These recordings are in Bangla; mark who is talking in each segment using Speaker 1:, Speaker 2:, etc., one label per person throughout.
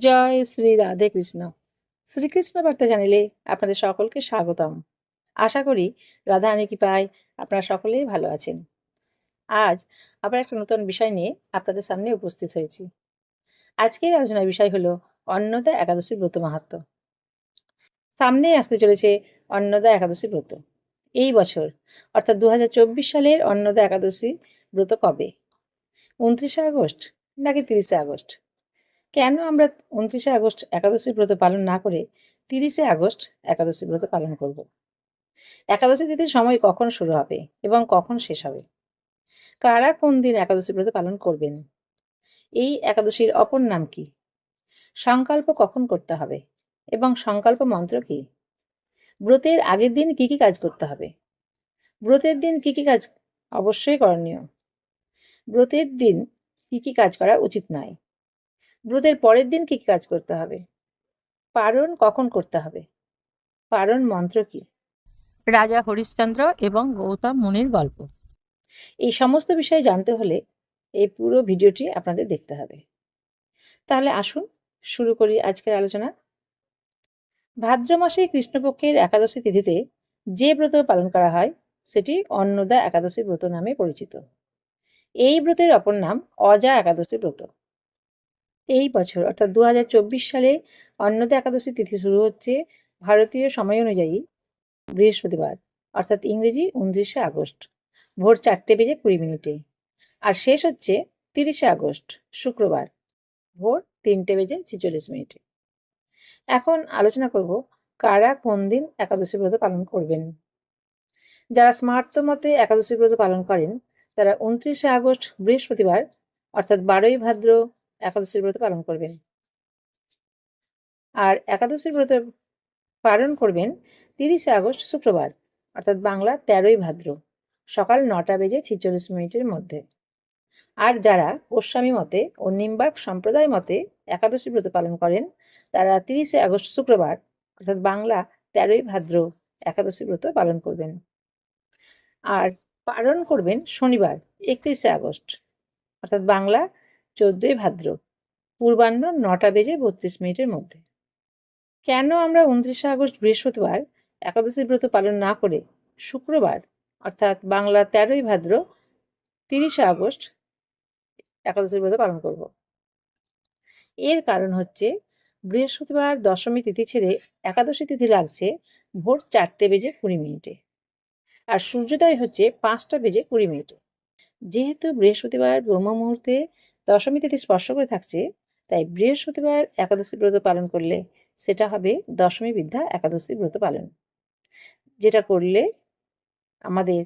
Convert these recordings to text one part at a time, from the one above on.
Speaker 1: জয় শ্রী রাধে কৃষ্ণ। শ্রীকৃষ্ণ বার্তা চ্যানেলে আপনাদের সকলকে স্বাগতম। আশা করি রাধা রানী কৃপায় আপনারা সকলেই ভালো আছেন। আজ আবার একটা নতুন বিষয় নিয়ে আপনাদের সামনে উপস্থিত হয়েছি। আজকের আলোচনার বিষয় হলো অন্নদা একাদশী ব্রত মাহাত্ম সামনে আসতে চলেছে অন্নদা একাদশী ব্রত। এই বছর, অর্থাৎ দু হাজার চব্বিশ সালের অন্নদা একাদশী ব্রত কবে? উনত্রিশে আগস্ট নাকি তিরিশে আগস্ট? কেন আমরা উনত্রিশে আগস্ট একাদশী ব্রত পালন না করে তিরিশে আগস্ট একাদশী ব্রত পালন করব? একাদশী তিথির সময় কখন শুরু হবে এবং কখন শেষ হবে? কারা কোন দিন একাদশী ব্রত পালন করবেন? এই একাদশীর অপর নাম কি? সংকল্প কখন করতে হবে এবং সংকল্প মন্ত্র কি? ব্রতের আগের দিন কি কি কাজ করতে হবে? ব্রতের দিন কি কি কাজ অবশ্যই করণীয়। ব্রতের দিন কি কি কাজ করা উচিত নয়। ব্রতের পরের দিন কি কি কাজ করতে হবে? পারণ কখন করতে হবে? পারণ মন্ত্র কি? রাজা হরিশ্চন্দ্র এবং গৌতম মুনির গল্প। এই সমস্ত বিষয়ে জানতে হলে এই পুরো ভিডিওটি আপনাদের দেখতে হবে। তাহলে আসুন শুরু করি আজকের আলোচনা। ভাদ্র মাসে কৃষ্ণপক্ষের একাদশী তিথিতে যে ব্রত পালন করা হয় সেটি অন্নদা একাদশী ব্রত নামে পরিচিত। এই ব্রতের অপর নাম অজা একাদশী ব্রত। এই বছর, অর্থাৎ দু হাজার চব্বিশ সালে অন্নদা একাদশী তিথি শুরু হচ্ছে ভারতীয় সময় অনুযায়ী বৃহস্পতিবার, অর্থাৎ ইংরেজি উনত্রিশে আগস্ট, ভোর চারটে বেজে কুড়ি মিনিটে। আর শেষ হচ্ছে তিরিশে আগস্ট, শুক্রবার, ভোর তিনটে বেজে ছেচল্লিশ মিনিটে। এখন আলোচনা করব কারা কোন দিন একাদশী ব্রত পালন করবেন। যারা স্মার্ত মতে একাদশী ব্রত পালন করেন, তারা উনত্রিশে আগস্ট, বৃহস্পতিবার, অর্থাৎ বারোই ভাদ্র একাদশীর ব্রত পালন করবেন। আর একাদশীর ব্রত পালন করবেন তিরিশে আগস্ট শুক্রবার, অর্থাৎ বাংলা তেরোই ভাদ্র, সকাল নটা বেজে ছিচল্লিশ মিনিটের মধ্যে। আর যারা গোস্বামী মতে ও নিম্বার্ক সম্প্রদায় মতে একাদশী ব্রত পালন করেন, তারা তিরিশে আগস্ট শুক্রবার, অর্থাৎ বাংলা তেরোই ভাদ্র একাদশী ব্রত পালন করবেন। আর পালন করবেন শনিবার, একত্রিশে আগস্ট, অর্থাৎ বাংলা চোদ্দই ভাদ্র, পূর্বাহ্ন নটা বেজে বত্রিশ মিনিটের মধ্যে। কেন আমরা উনত্রিশে আগস্ট বৃহস্পতিবার একাদশী ব্রত পালন না করে শুক্রবার, অর্থাৎ বাংলা তেরোই ভাদ্র, তিরিশে আগস্ট একাদশী ব্রত পালন করব? এর কারণ হচ্ছে বৃহস্পতিবার দশমী তিথি ছেড়ে একাদশী তিথি লাগছে ভোর চারটে বেজে কুড়ি মিনিটে। আর সূর্যোদয় হচ্ছে পাঁচটা বেজে কুড়ি মিনিটে। যেহেতু বৃহস্পতিবার ব্রহ্ম মুহূর্তে দশমী তিথি স্পর্শ করে থাকছে, তাই বৃহস্পতিবার একাদশী ব্রত পালন করলে সেটা হবে দশমী বিদ্যা একাদশী ব্রত পালন। যেটা করলে আমাদের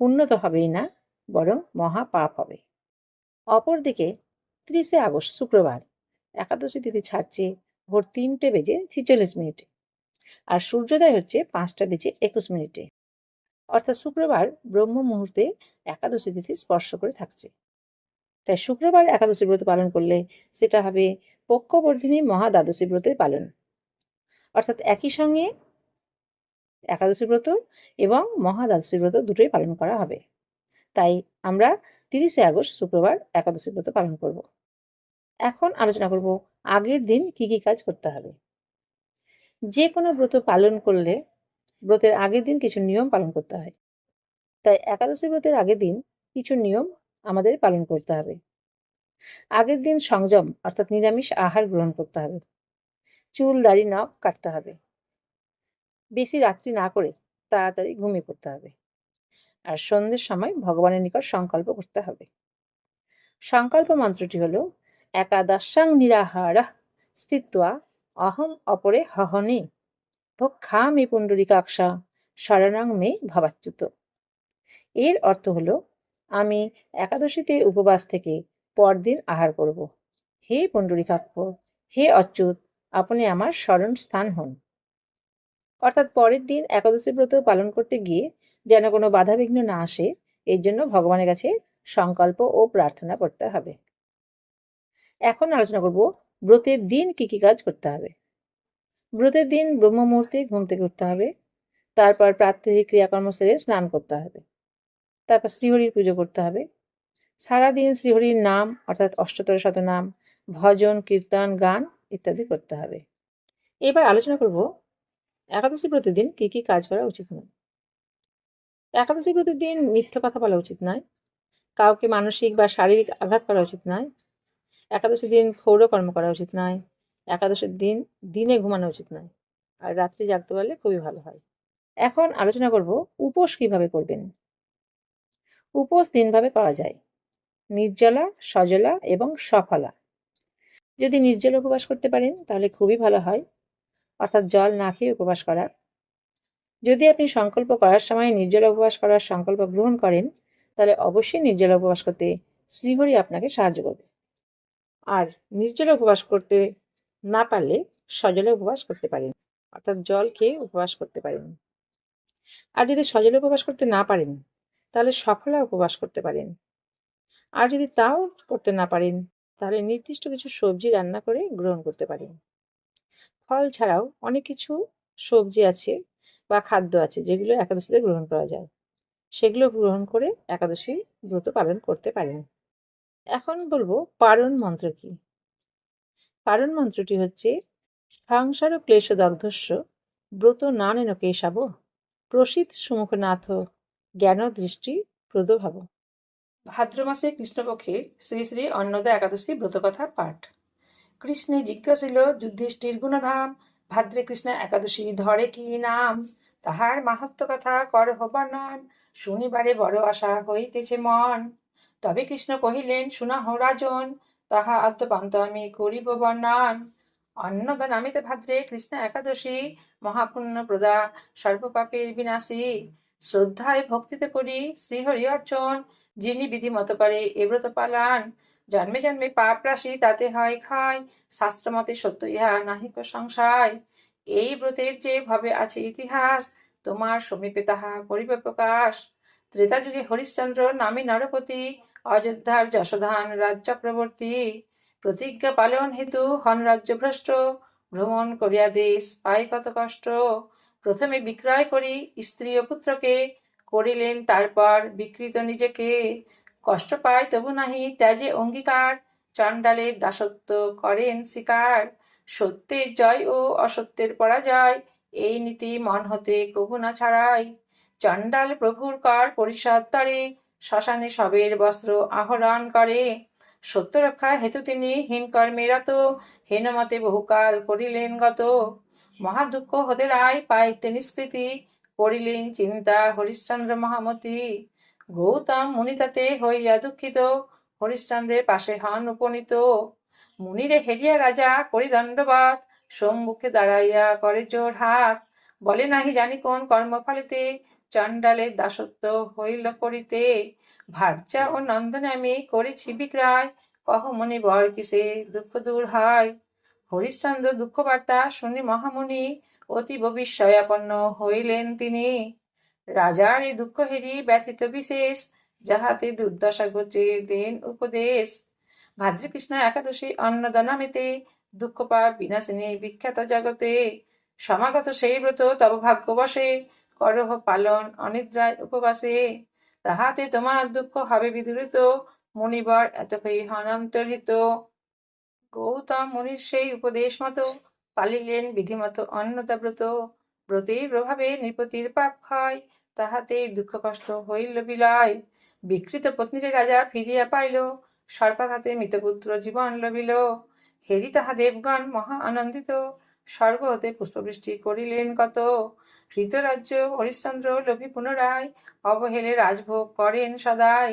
Speaker 1: পুণ্য তো হবেই না, বরং মহা পাপ হবে। অপরদিকে ত্রিশে আগস্ট, শুক্রবার, একাদশী তিথি ছাড়ছে ভোর তিনটে বেজে ছিচল্লিশ মিনিটে আর সূর্যোদয় হচ্ছে পাঁচটা বেজে একুশ মিনিটে। অর্থাৎ শুক্রবার ব্রহ্ম মুহূর্তে একাদশী তিথি স্পর্শ করে থাকছে। তাই শুক্রবার একাদশী ব্রত পালন করলে সেটা হবে পক্ষবর্ধিনী মহা দ্বাদশী ব্রতের পালন। অর্থাৎ একই সঙ্গে একাদশী ব্রত এবং মহা দ্বাদশী ব্রত দুটোই পালন করা হবে। তাই আমরা তিরিশে আগস্ট শুক্রবার একাদশী ব্রত পালন করব। এখন আলোচনা করব আগের দিন কি কি কাজ করতে হবে। যে কোনো ব্রত পালন করলে ব্রতের আগের দিন কিছু নিয়ম পালন করতে হয়। তাই একাদশী ব্রতের আগের দিন কিছু নিয়ম আমাদের পালন করতে হবে। আগের দিন সংযম, অর্থাৎ নিরামিষ আহার গ্রহণ করতে হবে। চুল, দাড়ি, নখ কাটতে হবে। বেশি রাত্রি না করে তাড়াতাড়ি ঘুমিয়ে পড়তে হবে। আর সন্ধ্যের সময় ভগবানের নিকট সংকল্প করতে হবে। সংকল্প মন্ত্রটি হল, একাদশাং নিরাহার স্থিত্বা অহম অপরে হহনে ভক্ষামি পুণ্ডরিকাক্ষা শরণাং মে ভবাচ্যুত। এর অর্থ হলো আমি একাদশীতে উপবাস থেকে পরদিন আহার করব। হে পণ্ডরীকাক্ষ, হে অচ্যুত, আপনি আমার স্মরণ স্থান হন। অর্থাৎ পরের দিন একাদশী ব্রত পালন করতে গিয়ে যেন কোনো বাধাবিঘ্ন না আসে, এর জন্য ভগবানের কাছে সংকল্প ও প্রার্থনা করতে হবে। এখন আলোচনা করব ব্রতের দিন কি কি কাজ করতে হবে। ব্রতের দিন ব্রহ্ম মুহূর্তে ঘুম থেকে উঠতে হবে, তারপর প্রাত্যহিক ক্রিয়াকর্ম সেরে স্নান করতে হবে। তারপর শ্রীহরির পুজো করতে হবে। সারাদিন শ্রীহরির নাম, অর্থাৎ অষ্টতর শত নাম, ভজন, কীর্তন, গান ইত্যাদি করতে হবে। এবার আলোচনা করব, একাদশী প্রতিদিন কি কি কাজ করা উচিত নয় একাদশী প্রতিদিন মিথ্যে কথা বলা উচিত নয়। কাউকে মানসিক বা শারীরিক আঘাত করা উচিত নয়। একাদশীর দিন ক্ষৌরকর্ম করা উচিত নয়। একাদশীর দিন দিনে ঘুমানো উচিত নয়। আর রাত্রি জাগতে পারলে খুবই ভালো হয়। এখন আলোচনা করব, উপোস কীভাবে করবেন? উপোস তিনভাবে করা যায়। নির্জলা, সজলা এবং সফলা। যদি নির্জল উপবাস করতে পারেন, তাহলে খুবই ভালো হয়। অর্থাৎ জল না খেয়ে উপবাস করা। যদি আপনি সংকল্প করার সময় নির্জলা উপবাস করার সংকল্প গ্রহণ করেন, তাহলে অবশ্যই নির্জলা উপবাস করতে শ্রীহরি আপনাকে সাহায্য করবে। আর নির্জল উপবাস করতে না পারলে সজলে উপবাস করতে পারেন। অর্থাৎ জল খেয়ে উপবাস করতে পারেন। আর যদি সজলে উপবাস করতে না পারেন তাহলে সফলা উপবাস করতে পারেন। আর যদি তাও করতে না পারেন, তাহলে নির্দিষ্ট কিছু সবজি রান্না করে গ্রহণ করতে পারেন। ফল ছাড়াও অনেক কিছু সবজি আছে বা খাদ্য আছে যেগুলো একাদশীতে গ্রহণ করা যায়। সেগুলো গ্রহণ করে একাদশী ব্রত পালন করতে পারেন। এখন বলব পারণ মন্ত্র কি? পারণ মন্ত্রটি হচ্ছে, সংসার ক্লেশ দগ্ধস্য ব্রত না নেন কেশাব প্রসিদ্ধ সুমুখনাথ জ্ঞান দৃষ্টি প্রদভাব ভাদ্র মাসে কৃষ্ণপক্ষে শ্রী শ্রী অন্নদা একাদশী ব্রতকথা পাঠ। কৃষ্ণে জিজ্ঞাসিল যুধিষ্ঠির গুণধাম, ভাদ্রে কৃষ্ণ একাদশী ধরে কি নাম? তাহার মাহাত্ম কথা কর বর্ণন শুনিবারে বড় আশা হইতেছে মন তবে কৃষ্ণ কহিলেন শুনাহ রাজন, তাহা আদ্যপান্ত আমি করিব বর্ণন অন্নদা নামিতে ভাদ্রে কৃষ্ণ একাদশী মহাপুণ্য প্রদা সর্বপাপের বিনাশী। শ্রদ্ধায় ভক্তিতে করি, শ্রীহরি অর্চন, যিনি বিধি মতো করে এ ব্রত পালান। জন্মে জন্মে পাপ রাশি তাতে হয় খায় শাস্ত্রমতে সত্য ইহা নাহিক সংশয়। এই ব্রতের যে ভাবে আছে ইতিহাস, তোমার সমীপে তাহা করিবে প্রকাশ। ত্রেতা যুগে হরিশ্চন্দ্র নামে নরপতি, অযোধ্যার যশোধান রাজ চক্রবর্তী প্রতিজ্ঞা পালন হেতু হন রাজ্য ভ্রষ্ট, ভ্রমণ করিয়া দেশ পাই কত কষ্ট। প্রথমে বিক্রয় করি, স্ত্রী ও পুত্রকে করিলেন, তারপর বিকৃত নিজেকে। কষ্ট পায় তবু নাহি, ত্যাজে অঙ্গীকার চণ্ডালের দাসত্ব করেন শিকার। সত্যের জয় ও অসত্যের পরাজয়, এই নীতি মন হতে কভু না ছাড়াই। চণ্ডাল প্রভুর কর পরিষদ তরে, শ্মশানে সবের বস্ত্র আহরণ করে। সত্য রক্ষা হেতু তিনি হীনকর্মে রত, হেনমতে বহুকাল করিলেন গত। মহা দুঃখ হতে রায় পাইতে নিষ্কৃতি করিলেন চিন্তা হরিশ্চন্দ্র মহামতি। গৌতম মুনি তাতে হইয়া দুঃখিত, হরিশ্চন্দ্রের পাশে হন উপনীত। মুনিরে হেরিয়া রাজা করি দণ্ডবাদ সম্মুখে দাঁড়াইয়া করে জোর হাত। বলে নাহি জানি কোন কর্মফলেতে চণ্ডালের দাসত্ব হইল করিতে। ভার্যা ও নন্দনে আমি করেছি বিক্রয়, কহ মনে বর কিসে দুঃখ দূর হয়? হরিশ্চন্দ্র দুঃখ বার্তা শুনি মহামুনি অতীব বিস্ময়াপন্ন হইলেন তিনি। রাজার এই দুঃখ হেরি ব্যথিত বিশেষ, যাহাতে দুর্দশা ঘটে দেন উপদেশ। ভাদ্রকৃষ্ণ একাদশী অন্নদানামিতে দুঃখ পাপ বিনাশিনী বিখ্যাত জগতে। সমাগত সেই ব্রত তব ভাগ্য বসে করহ পালন অনিদ্রায় উপবাসে। তাহাতে তোমার দুঃখ হবে বিদূরিত, মুনিবর এতকই হনান্তরিত গৌতম মুনির সেই উপদেশ মতো পালিলেন বিধিমতো অন্নতা ব্রত প্রভাবে নৃপতির পাপ ক্ষয় তাহাতেই দুঃখ কষ্ট হইল বিলয়। বিকৃত পত্নীরে রাজা ফিরিয়া পাইল সর্পাঘাতে মৃতপুত্র জীবন লবিল। হেরি তাহা দেবগণ মহা আনন্দিত, স্বর্গ হতে পুষ্পবৃষ্টি করিলেন কত। হৃতরাজ্য হরিশ্চন্দ্র লোভী পুনরায় অবহেলে রাজভোগ করেন সদাই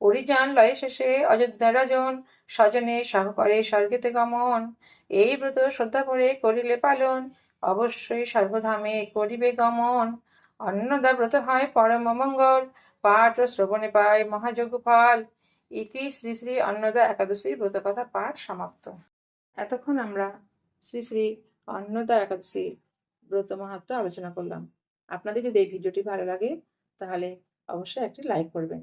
Speaker 1: পরিজন লয়ে শেষে অযোধ্যা রাজন স্বজনে সহকারে স্বর্গেতে গমন। এই ব্রত শ্রদ্ধা করে করিলে পালন, অবশ্যই সর্বধামে করিবে গমন। অন্নদা ব্রত হয় পরম মঙ্গল, পাঠ ও শ্রবণে পায় মহাযজ্ঞ ফল ইতি শ্রী শ্রী অন্নদা একাদশীর ব্রত কথা পাঠ সমাপ্ত। এতক্ষণ আমরা শ্রী শ্রী অন্নদা একাদশী ব্রত মাহাত্ম আলোচনা করলাম। আপনাদের যদি এই ভিডিওটি ভালো লাগে, তাহলে অবশ্যই একটি লাইক করবেন।